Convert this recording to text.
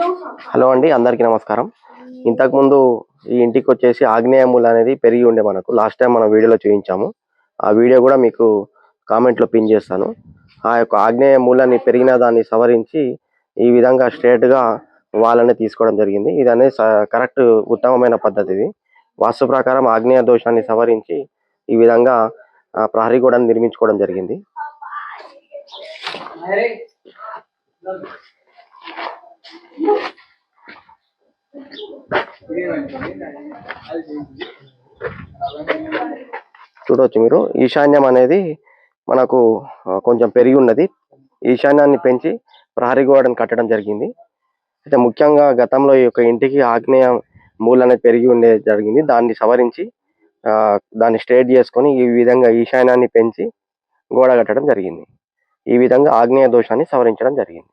Hello అండి అందరికీ నమస్కారం. ఇంతకుముందు ఈ ఇంటికి వచ్చేసి ఆగ్నేయ మూల అనేది పెరిగి ఉండే మనకు. లాస్ట్ టైం మనం వీడియోలో చూపించాము. ఆ వీడియో కూడా మీకు కామెంట్లో పిన్ చేస్తాను. ఆ యొక్క ఆగ్నేయ మూలని పెరిగిన దాన్ని సవరించి ఈ విధంగా స్ట్రేట్గా వాళ్ళని తీసుకోవడం జరిగింది. ఇది అనేది కరెక్ట్ ఉత్తమమైన పద్ధతి ఇది. వాస్తు ప్రకారం ఆగ్నేయ దోషాన్ని సవరించి ఈ విధంగా ప్రహరీ గోడను నిర్మించుకోవడం జరిగింది. చూడవచ్చు మీరు. ఈశాన్యం అనేది మనకు కొంచెం పెరిగి ఉన్నది. ఈశాన్యాన్ని పెంచి ప్రహరీ గోడను కట్టడం జరిగింది. అయితే ముఖ్యంగా గతంలో ఈ యొక్క ఇంటికి ఆగ్నేయ మూల అనేది పెరిగి ఉండే జరిగింది. దాన్ని సవరించి దాన్ని స్ట్రేట్ చేసుకొని ఈ విధంగా ఈశాన్యాన్ని పెంచి గోడ కట్టడం జరిగింది. ఈ విధంగా ఆగ్నేయ దోషాన్ని సవరించడం జరిగింది.